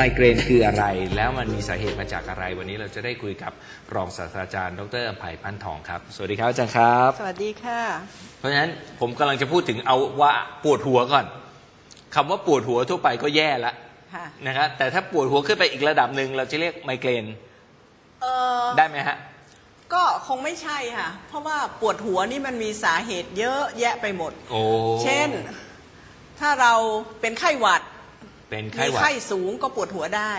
ไมเกรนคืออะไร แล้วมันมีสาเหตุมาจากอะไร วันนี้เราจะได้คุยกับรองศาสตราจารย์ ดรไผ่พันทองครับ สวัสดีครับอาจารย์ครับ สวัสดีค่ะ เพราะฉะนั้นผมกำลังจะพูดถึงเอาว่าปวดหัวก่อนคำว่าปวดหัวทั่วไปก็แย่ละค่ะนะครับแต่ถ้าปวดหัวขึ้นไปอีกระดับหนึ่งเราจะเรียกไมเกรนเออได้ไหมฮะก็คงไม่ใช่ค่ะ เพราะว่าปวดหัวนี่มันมีสาเหตุเยอะแยะไปหมดโอ้เช่น ถ้าเราเป็นไข้หวัด เป็นไข้มีหวัดไข้สูงก็ปวดหัวได้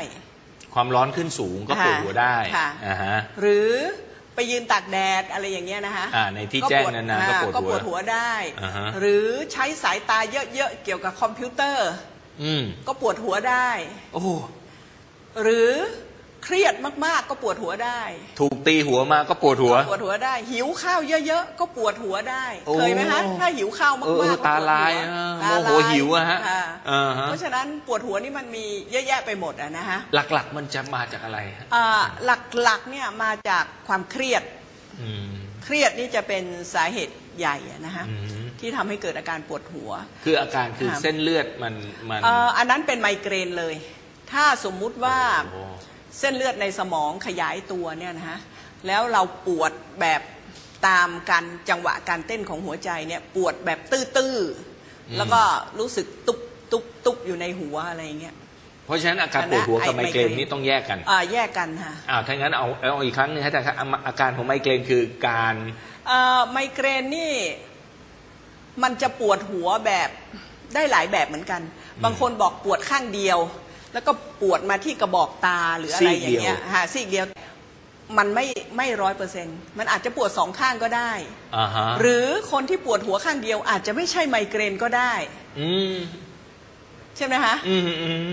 ความร้อนขึ้นสูงก็ปวดหัวได้ค่ะ อ่าฮะหรือไปยืนตากแดดอะไรอย่างเงี้ยนะคะอ่าในที่แจ้งนานๆก็ปวดหัวก็ปวดหัวได้อ่าฮะหรือใช้สายตาเยอะๆเกี่ยวกับคอมพิวเตอร์ อืมก็ปวดหัวได้ โอ้หรือ เครียดมากๆ ก็ปวดหัวได้ ถูกตีหัวมาก็ปวดหัว ปวดหัวได้ หิวข้าวเยอะๆ ก็ปวดหัวได้โอ้เคยไหมคะถ้าหิวข้าวมากเออๆเออก็ปวดตาลายหัวอะตาโมโหหิวอะฮะค่อ่าฮะเพราะฉะนั้นปวดหัวนี่มันมีเยอะแยะไปหมดอะนะฮะหลักๆมันจะมาจากอะไรฮะอ่าหลักๆเนี่ยมาจากความเครียดอืมเครียดนี่จะเป็นสาเหตุใหญ่อะนะฮะอืมที่ทำให้เกิดอาการปวดหัว คืออาการคือค่ะเส้นเลือดมันมันเอ่ออันนั้นเป็นไมเกรนเลย ถ้าสมมุติว่าโอ้ เส้นเลือดในสมองขยายตัวเนี่ยนะฮะแล้วเราปวดแบบตามการจังหวะการเต้นของหัวใจเนี่ยปวดแบบตื้อๆแล้วก็รู้สึกตุบตุบตุบอยู่ในหัวอะไรอย่างเงี้ยเพราะฉะนั้นอาการปวดหัวกับไมเกรนนี่ต้องแยกกันอ่าแยกกันค่ะอ้าวถ้างั้นเอาเอาอีกครั้งหนึงให้อาจารย์ครับอาอาการของไมเกรนคือการเอ่อไมเกรนนี่มันจะปวดหัวแบบได้หลายแบบเหมือนกัน บางคนบอกปวดข้างเดียว แล้วก็ปวดมาที่กระบอกตาหรืออะไรอย่างเงี้ยฮะซีกเดียวมันไม่ไม่ร้อยเปอร์เซ็นต์มันอาจจะปวดสองข้างก็ได้อ่าฮะหรือคนที่ปวดหัวข้างเดียว อาจจะไม่ใช่ไมเกรนก็ได้ อืมใช่ไหมฮะอืมอืม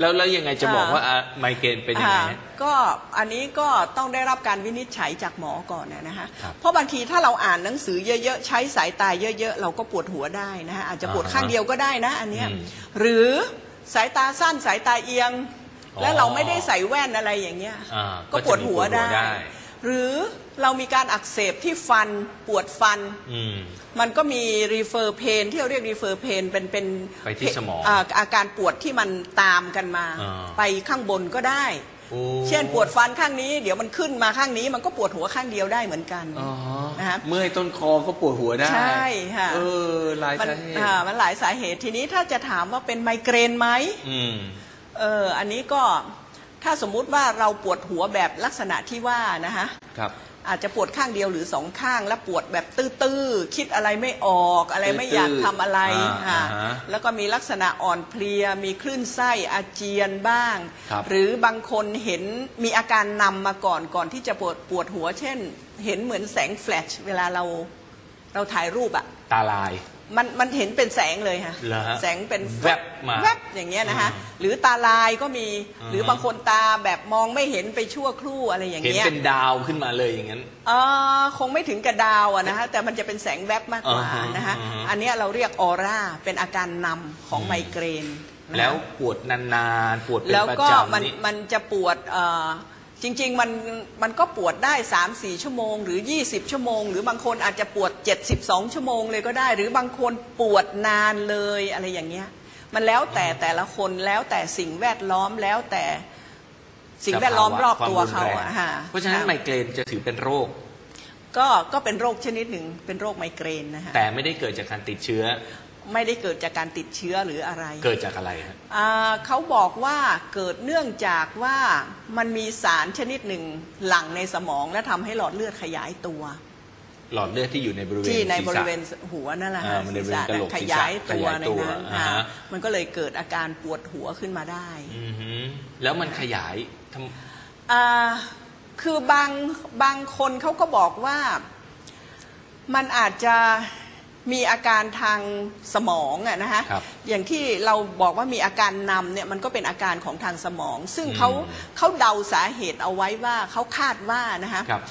แล้วแล้วยังไงจะบอกว่าอะไมเกรนเป็นยังไงอ่าฮะก็อันนี้ก็ต้องได้รับการวินิจฉัยจากหมอก่อนนะฮะครับเพราะบางทีถ้าเราอ่านหนังสือเยอะๆ ใช้สายตาเยอะๆ เราก็ปวดหัวได้นะฮะอาจจะปวดอ่าฮะข้างเดียวก็ได้นะ อันเนี้ยอืมหรือ สายตาสั้นสายตาเอียงอ๋อแล้วเราไม่ได้ใส่แว่นอะไรอย่างเงี้ยอ่าก็ปวดหัวก็จะมีปวดหัวได้ได้ หรือเรามีการอักเสบที่ฟันปวดฟันอืมมันก็มีรีเฟอร์เพนที่เราเรียกรีเฟอร์เพนเป็นเป็นไปที่สมองาอาการปวดที่มันตามกันมาอ่าไปข้างบนก็ได้โอ้ เช่นปวดฟันข้างนี้ เดี๋ยวมันขึ้นมาข้างนี้ มันก็ปวดหัวข้างเดียวได้เหมือนกันอ๋อนะครับเมื่อยต้นคอก็ปวดหัวได้ใช่ค่ะเออหลายมันสาเหตุอ่ามันหลายสาเหตุทีนี้ถ้าจะถามว่าเป็นไมเกรนไหมอืมเอออันนี้ก็ถ้าสมมุติว่าเราปวดหัวแบบลักษณะที่ว่านะฮะครับ อาจจะปวดข้างเดียวหรือสองข้างแล้วปวดแบบตื้อๆคิดอะไรไม่ออกอะไรไม่อยากทำอะไรอ่าค่ะอ่าฮะแล้วก็มีลักษณะอ่อนเพลีย มีคลื่นไส้อาเจียนบ้างครับหรือบางคนเห็นมีอาการนำมาก่อนก่อนที่จะปวดปวดหัว เช่น เห็นเหมือนแสงแฟลชเวลาเราเราถ่ายรูปอะตาลาย มันมันเห็นเป็นแสงเลยค่ะเหรอฮะแสงเป็นแวบมาแวบอย่างเงี้ยนะคะอืมหรือตาลายก็มีอ่า หรือบางคนตาแบบมองไม่เห็นไปชั่วครู่อะไรอย่างเห็นเงี้ยเป็นดาวขึ้นมาเลยอย่างนั้น เออคงไม่ถึงกระดาวอะนะฮะแต่มันจะเป็นแสงแวบมากกว่าอ่าฮะนะฮะอ่าฮะ อันเนี้ยเราเรียกออร่าเป็นอาการนำของอืมไมเกรนนะฮะแล้วปวดนานๆปวดเป็นแล้วประก็จมันำนี่ มันจะปวดเอ่อ จริง ๆ มันมันก็ปวดได้ 3 4 ชั่วโมง หรือ 20 ชั่วโมง หรือบางคนอาจจะปวด 72 ชั่วโมงเลยก็ได้ หรือบางคนปวดนานเลยอะไรอย่างเงี้ยมันแล้วแต่แต่ละคนแล้วแต่สิ่งแวดล้อมแล้วแต่สิ่งแวดล้อมรอบตัวเขาควมรุนแรงอะฮะเพราะฉะนั้นค่ไมเกรนจะถือเป็นโรค ก็ก็เป็นโรคชนิดหนึ่งเป็นโรคไมเกรนนะฮะแต่ไม่ได้เกิดจากการติดเชื้อ ไม่ได้เกิดจากการติดเชื้อหรืออะไรเกิดจากอะไรฮะอ่าเขาบอกว่าเกิดเนื่องจากว่ามันมีสารชนิดหนึ่งหลั่งในสมองและทำให้หลอดเลือดขยายตัว หลอดเลือดที่อยู่ในบริเวณที่ในศีรบษะริเวณหัวนั่นแหละอ่าฮะมันในศีรษะบริเวณกะโหลกขศีรษะยายตัวขยายในตัวนั้นอ่าอ่าฮะ มันก็เลยเกิดอาการปวดหัวขึ้นมาได้ อือหือแล้วมันขยายทำ อ่าคือบางบางคนเขาก็บอกว่ามันอาจจะ มีอาการทางสมองอะนะฮะครับอย่างที่เราบอกว่ามีอาการนำเนี่ยมันก็เป็นอาการของทางสมอง ซึ่งอืม เขาเขาเดาสาเหตุเอาไว้ว่าเขาคาดว่านะฮะครับ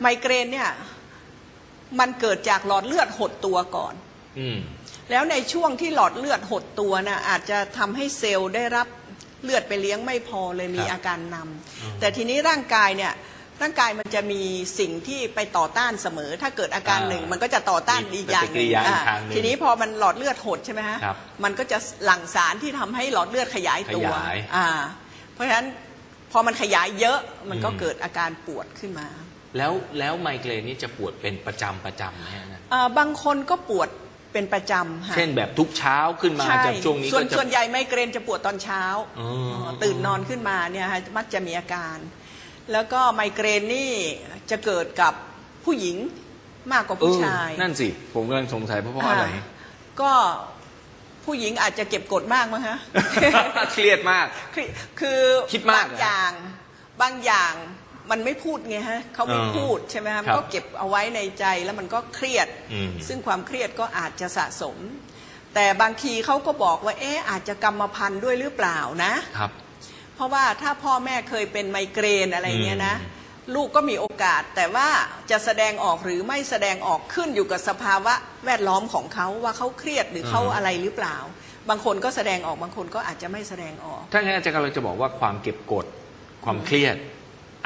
ไมเกรนเนี่ยมันเกิดจากหลอดเลือดหดตัวก่อน อืม แล้วในช่วงที่หลอดเลือดหดตัวนะอาจจะทำให้เซลล์ได้รับเลือดไปเลี้ยงไม่พอเลยมีครับอาการนอืมำแต่ทีนี้ร่างกายเนี่ย ร่างกายมันจะมีสิ่งที่ไปต่อต้านเสมอ ถ้าเกิดอาการอ่าหนึ่งมันก็จะต่อต้านมีอีกอย่างหปฏิกิรินึ่งยาอีกอ่าทางหนึ่งทีนี้พอมันหลอดเลือดหดใช่ไหมฮะครับมันก็จะหลั่งสารที่ทำให้หลอดเลือดขยายตัวขยายอ่า เพราะฉะนั้นพอมันขยายเยอะมันก็อืมเกิดอาการปวดขึ้นมา แล้วแล้วไมเกรนนี่จะปวดเป็นประจำประจำไหมฮะอ่าบางคนก็ปวดเป็นประจำค่ะเช่นแบบทุกเช้าขึ้นมาใช่จากช่วงนี้ส่วก็นจะส่วนใหญ่ไมเกรนจะปวดตอนเช้าอ๋อตื่นนอนขึ้นมาเนี่ยฮะมักจะมีอาการ แล้วก็ไมเกรนนี่จะเกิดกับผู้หญิงมากกว่าผู้ชาย เออนั่นสิ ผมกำลังสงสัยเพราะว่าอะไรอ่าก็ผู้หญิงอาจจะเก็บกดมากมั้งฮะ เครียดมาก คือคือคิดมากบางเหรออย่างบางอย่างมันไม่พูดไงฮะเขาไม่เออพูดใช่ไหมฮะคมัรันบก็เก็บเอาไว้ในใจแล้วมันก็เครียดอืมซึ่งความเครียดก็อาจจะสะสม แต่บางทีเขาก็บอกว่า เอ๊ะอาจจะกรรมพันธุ์ด้วยหรือเปล่านะครับ เพราะว่าถ้าพ่อแม่เคยเป็นไมเกรนอะไรเงี้ยนะอืมลูกก็มีโอกาส แต่ว่าจะแสดงออกหรือไม่แสดงออกขึ้นอยู่กับสภาวะแวดล้อมของเขาว่าเขาเครียดหรือเขาอะไรหรือเปล่า บางคนก็แสดงออกบางคนก็อาจจะไม่แสดงออก ถ้างั้นอาจารย์กำลังจะบอกว่าความเก็บกดความเครียด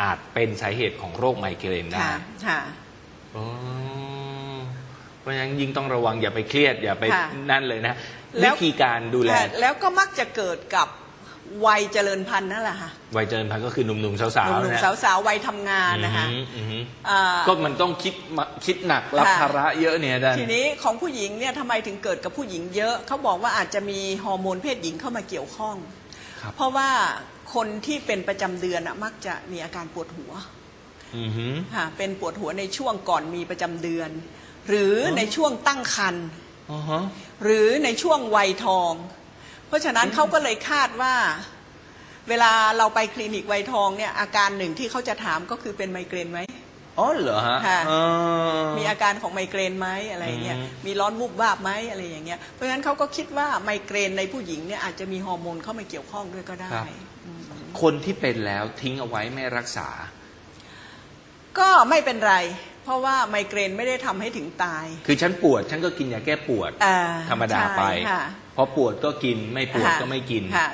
อาจเป็นสาเหตุของโรคไมเกรนได้ค่ะค่ะอ๋อเพราะฉะนั้นยิ่งต้องระวังอย่าไปเครียดอย่าไปค่ะนั่นเลยนะแล้วิวธีการดูแลค่ะแล้วก็มักจะเกิดกับ วัยเจริญพันธุ์นั่นแหละค่ะวัยเจริญพันธุ์ก็คือหนุ่มๆสาวหๆนุ่มนะๆสาวๆวัยทำงานนะคะอืมอืมอืมอ่าก็มันต้องคิดมาคิดหนักรับค่ะภาระเยอะเนี่ยอาจารย์ทีนี้ของผู้หญิงเนี่ยทำไมถึงเกิดกับผู้หญิงเยอะเขาบอกว่าอาจจะมีฮอร์โมนเพศหญิงเข้ามาเกี่ยวข้องครับเพราะว่าคนที่เป็นประจำเดือนอะมักจะมีอาการปวดหัวอือหือค่ะเป็นปวดหัวในช่วงก่อนมีประจำเดือน หรือออในช่วงตั้งครรภ์อ๋อฮะหรือในช่วงวัยทอง เพราะฉะนั้นเขาก็เลยคาดว่า เวลาเราไปคลินิกวัยทองเนี่ยอาการหนึ่งที่เขาจะถามก็คือเป็นไมเกรนไหมอ๋อเหรอฮะค่ะอ๋อมีอาการของไมเกรนไหมอะไรเงี้ยอืมมีร้อนวูบวาบไหมอะไรอย่างเงี้ยเพราะฉะนั้นเขาก็คิดว่าไมเกรนในผู้หญิงเนี่ยอาจจะมีฮอร์โมนเข้ามาเกี่ยวข้องด้วยก็ได้ครับคนที่เป็นแล้วทิ้งเอาไว้ไม่รักษา ก็ไม่เป็นไร เพราะว่าไมเกรนไม่ได้ทำให้ถึงตาย คือฉันปวดฉันก็กินยาแก้ปวดอ่าธรรมดาไปใช่ค่ะพอปวดก็กินไม่ปวดก็ไม่กินค่ะ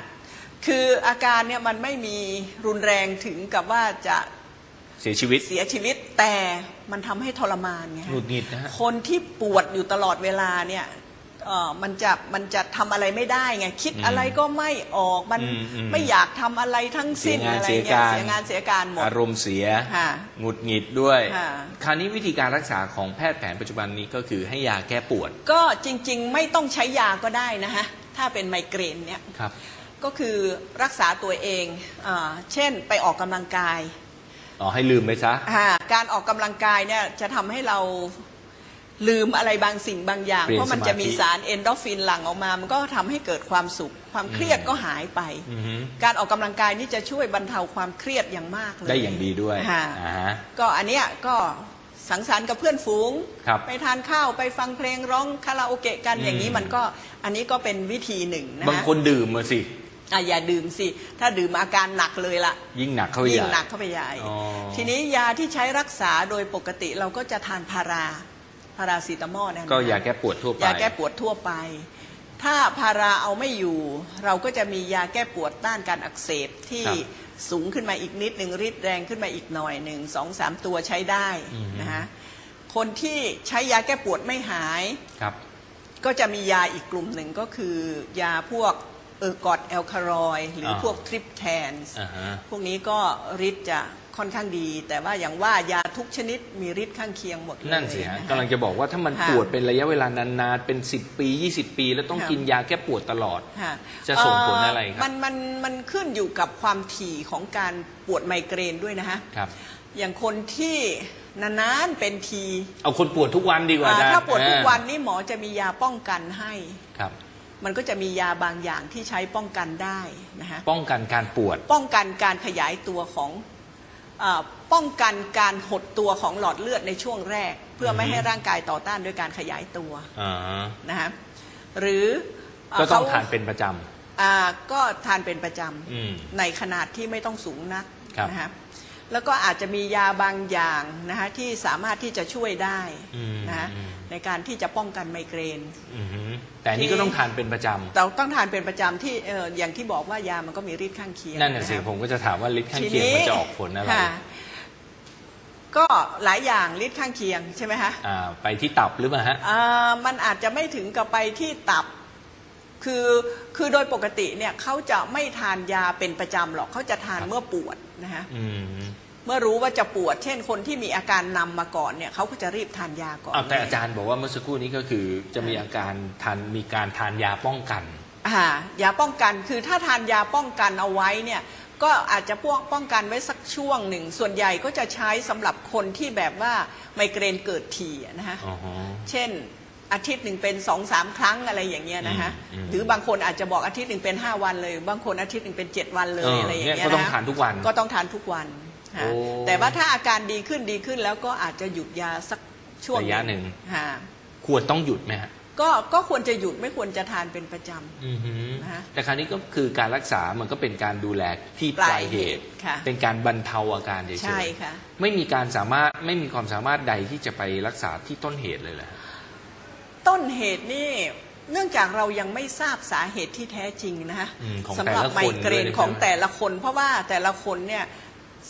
คืออาการเนี่ยมันไม่มีรุนแรงถึงกับว่าจะเสียชีวิตเสียชีวิตแต่มันทำให้ทรมานไงหฮะงุดหงิดนะฮะคนที่ปวดอยู่ตลอดเวลาเนี่ย เอ่อมันจะมันจะทำอะไรไม่ได้ไงคิดอืมอะไรก็ไม่ออกมันอืมอืมไม่อยากทำอะไรทั้งสิ้นเสียงานอะไรเสียเงี้ยการเสียงานเสียการหมด อารมณ์เสียค่ะหงุดหงิดด้วย ค่ะ คราวนี้วิธีการรักษาของแพทย์แผนปัจจุบันนี้ก็คือให้ยาแก้ปวดก็จริงๆ ไม่ต้องใช้ยาก็ได้นะฮะถ้าเป็นไมเกรนเนี่ย ครับ ก็คือรักษาตัวเองอาเช่นไปออกกำลังกายอ๋อให้ลืมไปซะ อ่าการออกกำลังกายเนี่ยจะทำให้เรา ลืมอะไรบางสิ่งบางอย่าง เปลี่ยนเพราะมันจะมีสมาธิสารเอนโดรฟินหลั่งออกมา มันก็ทำให้เกิดความสุข ความเครียดก็หายไป อือฮึ การออกกำลังกายนี่จะช่วยบรรเทาความเครียดอย่างมากเลยได้อย่างดีด้วยค่ะ อ่าฮะ ก็อันเนี้ยก็สังสรรค์กับเพื่อนฝูง ครับไปทานข้าวไปฟังเพลงร้องคาราโอเกะกันอืม อย่างนี้มันก็อันนี้ก็เป็นวิธีหนึ่งนะบางคนดื่มมาสิ อะอย่าดื่มสิ ถ้าดื่มอาการหนักเลยล่ะยิ่งหนักเข้าไปยิ่ใหงญ่ หนักเข้าไปใหญ่ อ๋อทีนี้ยาที่ใช้รักษาโดยปกติเราก็จะทานพารา พาราซีตามอลนะก็ยาแก้ปวดทั่วไป ยาแก้ปวดทั่วไป ถ้าพาราเอาไม่อยู่ เราก็จะมียาแก้ปวดต้านการอักเสบที่ครับสูงขึ้นมาอีกนิดหนึ่งฤทธิ์แรงขึ้นมาอีกหน่อยหนึ่งสองสามตัวใช้ได้อืมนะฮะคนที่ใช้ยาแก้ปวดไม่หาย ครับ ก็จะมียาอีกกลุ่มหนึ่งก็คือยาพวกเออร์กอดแอลคารอยด์หรืออา พวกทริปแทนส์อ่าฮะ พวกนี้ก็ฤทธิ์จะ ค่อนข้างดี แต่ว่าอย่างว่ายาทุกชนิดมีฤทธิ์ข้างเคียงหมดเลยนั่นสิฮะค กำลังจะบอกว่าถ้ามันค่ะปวดเป็นระยะเวลานานๆเป็น 10 ปี 20 ปี แล้วต้องค่ะ กินยาแก้ปวดตลอด ค่ะจะส่งผลอะไรครับ เมันมันมันขึ้นอยู่กับความถี่ของการปวดไมเกรนด้วยนะฮะ ครับ อย่างคนที่นานๆเป็นทีเอาคนปวดทุกวันดีกว่าอ่าอาจารย์ถ้าปวดทุกอ่วันนี่หมอจะมียาป้องกันให้ ครับ มันก็จะมียาบางอย่างที่ใช้ป้องกันได้นะฮะ ป้องกันการปวด ป้องกันการขยายตัวของอา ป้องกันการหดตัวของหลอดเลือดในช่วงแรก เพื่อไม่อือฮึให้ร่างกายต่อต้านด้วยการขยายตัวอ่านะฮะหรืออ่าก็ต้องขทานเป็นประจอ่าก็ทานเป็นประจำอืมำในขนาดที่ไม่ต้องสูงนักครับนะฮะ แล้วก็อาจจะมียาบางอย่างนะฮะที่สามารถที่จะช่วยได้อืมนะฮะอืมในการที่จะป้องกันไมเกรนอือหือแต่อันนี้ก็ต้องทานเป็นประจำเราต้องทานเป็นประจำที่เอ่ออย่างที่บอกว่ายามันก็มีฤทธิ์ข้างเคียงนั่นน่ะสิะฮะผมก็จะถามว่าฤทธิ์ข้างทีเคียงมันจะออกผลอะไรค่ก็หลายอย่างฤทธิ์ข้างเคียงใช่ไหมคะอ่าไปที่ตับหรือเปล่าฮะอ่ามันอาจจะไม่ถึงกับไปที่ตับ คือคือโดยปกติเนี่ยเขาจะไม่ทานยาเป็นประจำหรอกเขาจะทานครับเมื่อปวดนะฮะอืมเมื่อรู้ว่าจะปวด เช่นคนที่มีอาการนำมาก่อนเนี่ยเขาก็จะรีบทานยาก่อนเอาแต่อาจารย์บอกว่าเมื่อสักครู่นี้ก็คือจะมีอาการทานมีการทานยาป้องกันอ่ายาป้องกันคือถ้าทานยาป้องกันเอาไว้เนี่ยก็อาจจะป้องป้องกันไว้สักช่วงหนึ่ง ส่วนใหญ่ก็จะใช้สำหรับคนที่แบบว่าไมเกรนเกิดทีอะนะฮะอ๋อฮะเช่น อาทิตย์หนึ่งเป็นสองสามครั้งอะไรอย่างเงี้ยนะฮะอืมอืม หรือบางคนอาจจะบอกอาทิตย์หนึ่งเป็นห้าวันเลย บางคนอาทิตย์หนึ่งเป็นเจ็ดวันเลยเออออะไรอย่างเงี้ยเนี่ยก็ต้องะทานทุกวัน ก็ต้องทานทุกวันฮะโอ้แต่ว่าถ้าอาการดีขึ้นดีขึ้นแล้วก็อาจจะหยุดยาสักช่วงระยะหนึ่งฮะควรต้องหยุดไหมฮะก็ก็ควรจะหยุดไม่ควรจะทานเป็นประจำอือหือนะฮะแต่คราวนี้ก็คือการรักษามันก็เป็นการดูแลที่ปปลายลายเหตุเหตุค่ะเป็นการบรรเทาอาการเฉยๆใช่ค่ะไม่มีการสามารถไม่มีความสามารถใดที่จะไปรักษาที่ต้นเหตุเลยเหรอฮะ ต้นเหตุนี่เนื่องจากเรายังไม่ทราบสาเหตุที่แท้จริงนะฮะอืมของสำแต่หรับละไมคนเกรด้วยนนะของใช่ไหมแต่ละคน เพราะว่าแต่ละคนเนี่ย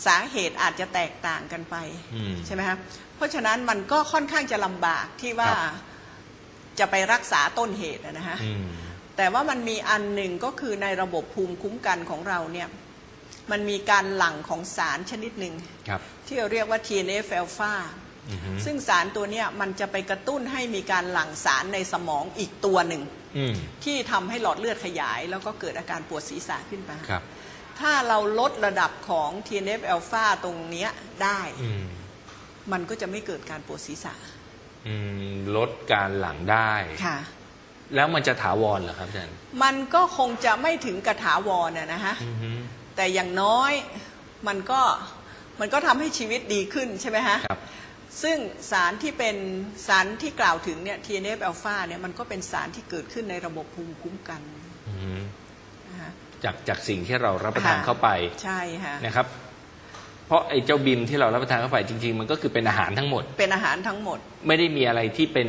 สาเหตุอาจจะแตกต่างกันไป อืม ใช่ไหมครับเพราะฉะนั้นมันก็ค่อนข้างจะลำบากที่ว่าครับ จะไปรักษาต้นเหตุอะนะฮะ อืม แต่ว่ามันมีอันหนึ่งก็คือในระบบภูมิคุ้มกันของเราเนี่ยมันมีการหลั่งของสารชนิดหนึ่งครับ ที่เราเรียกว่า TNF อ l p h a อือหือ ซึ่งสารตัวเนี้ยมันจะไปกระตุ้นให้มีการหลั่งสารในสมองอีกตัวหนึ่งอืมที่ทำให้หลอดเลือดขยาย แล้วก็เกิดอาการปวดศีรษะขึ้นมาครับถ้าเราลดระดับของ TNF อ l p h a ตรงเนี้ยได้อืมมันก็จะไม่เกิดการปวดศีรษะอืมลดการหลังได้ค่ะแล้วมันจะถาวรเหรอครับอาจารย์ มันก็คงจะไม่ถึงกระถาวรนะนะฮะอือหือแต่อย่างน้อยมันก็มันก็ทำให้ชีวิตดีขึ้นใช่ไหมฮะครับ ซึ่งสารที่เป็นสารที่กล่าวถึงเนี่ย TNF อ l p h a เนี่ยมันก็เป็นสารที่เกิดขึ้นในระบบภูมิคุ้มกันอือหือนะฮะจากจากสิ่งที่เรารับประทานค่ะเข้าไปใช่ฮะนะครับ เพราะไอ้เจ้าบิมที่เรารับประทานเข้าไปจริง ๆ มันก็คือเป็นอาหารทั้งหมด เป็นอาหารทั้งหมด ไม่ได้มีอะไรที่เป็น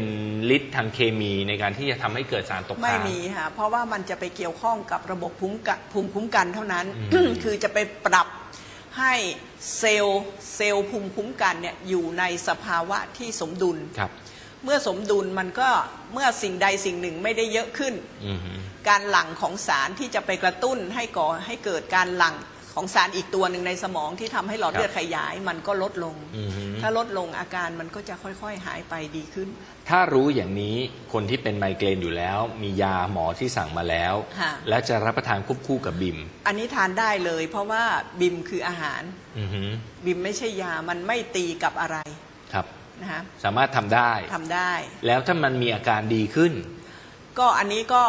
ฤทธิ์ทางเคมีในการที่จะทำให้เกิดสารตกไม่ค้างมีค่ะเพราะว่ามันจะไปเกี่ยวข้องกับระบบภูมิกันภูมิคุ้มกันเท่านั้นอืมคือจะไปปรับ ให้เซลล์เซลล์ภูมิคุ้มกันเนี่ยอยู่ในสภาวะที่สมดุล ครับ เมื่อสมดุลมันก็เมื่อสิ่งใดสิ่งหนึ่งไม่ได้เยอะขึ้น อือหือการหลั่งของสารที่จะไปกระตุ้นให้ก่อให้เกิดการหลั่งของสารอีกตัวหนึ่งในสมองที่ทำให้หลอดครับเลือดขยายมันก็ลดลง อือหือ ถ้าลดลงอาการมันก็จะค่อยๆหายไปดีขึ้น ถ้ารู้อย่างนี้คนที่เป็นไมเกรนอยู่แล้ว มียาหมอที่สั่งมาแล้ว ค่ะ และจะรับประทานควบคู่กับบิมอันนี้ทานได้เลย เพราะว่าบิมคืออาหาร อือหือบิมไม่ใช่ยามันไม่ตีกับอะไรครับ นะฮะสามารถทำได้ ทำได้ แล้วถ้ามันมีอาการดีขึ้น ก็อันนี้ก็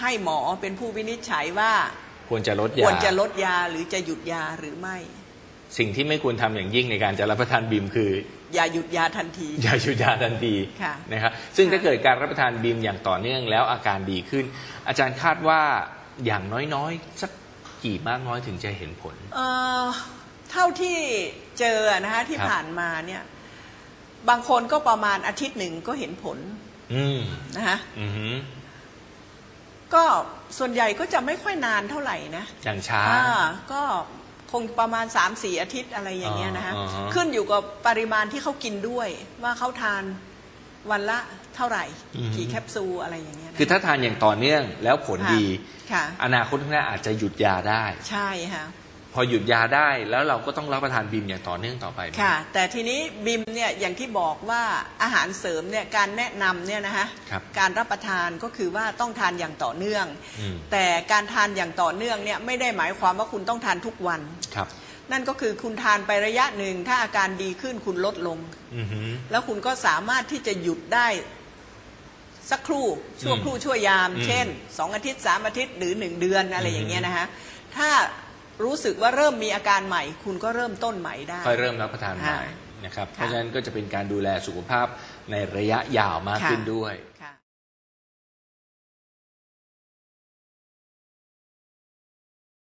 ให้หมอเป็นผู้วินิจฉัยว่าควรจะลดคยาวรจะลดยาหรือจะหยุดยาหรือไม่ สิ่งที่ไม่ควรทำอย่างยิ่งในการจะรับประทานบิมคือ อย่าหยุดยาทันที อย่าหยุดยาทันทีค่ะนะครับซึ่งค่ะถ้าเกิดการรับประทานบิมอย่างต่อเนื่องแล้วอาการดีขึ้น อาจารย์คาดว่าอย่างน้อยๆสักกี่มากน้อยถึงจะเห็นผลเอ่อเท่าที่เจอนะฮะที่ครับผ่านมาเนี่ย บางคนก็ประมาณอาทิตย์หนึ่งก็เห็นผลอืมนะฮะอือหือก็ส่วนใหญ่ก็จะไม่ค่อยนานเท่าไหร่นะ อย่างช้าอ่าก็ค งประมาณ3ามสี่อาทิตย์อะไรอย่างเงี้ยนะฮะอ่าอ่าฮะขึ้นอยู่กับปริมาณที่เขากินด้วย ว่าเขาทานวันละเท่าไหร่ กี่แคปซูลอะไรอย่างเงี้ยนะคือถ้าทานอย่างต่อเนื่องแล้วผลดี ค่ะ อนาคตข้างหน้าอาจจะหยุดยาได้ ใช่ค่ะ พอหยุดยาได้แล้วเราก็ต้องรับประทานบิมอย่างต่อเนื่องต่อไปไหมค่ะ แต่ทีนี้บิมเนี่ยอย่างที่บอกว่าอาหารเสริมเนี่ยการแนะนำเนี่ยนะฮะครับการรับประทานก็คือว่าต้องทานอย่างต่อเนื่องอืมแต่การทานอย่างต่อเนื่องเนี่ยไม่ได้หมายความว่าคุณต้องทานทุกวันครับ นั่นก็คือคุณทานไประยะหนึ่งถ้าอาการดีขึ้นคุณลดลงอือหือแล้วคุณก็สามารถที่จะหยุดได้สักครู่ชั่วอืมครู่ชั่วยามอืมเช่นสองอาทิตย์สามอาทิตย์หรือหนึ่งเดือนอะไรอย่างเงี้ยนะฮะถ้า รู้สึกว่าเริ่มมีอาการใหม่ คุณก็เริ่มต้นใหม่ได้ ค่อยเริ่มรับประทานใหม่ค่ะนะครับ เพค่ะราะฉะนั้นก็จะเป็นการดูแลสุขภาพในระยะยาวมากค่ะขึ้นด้วย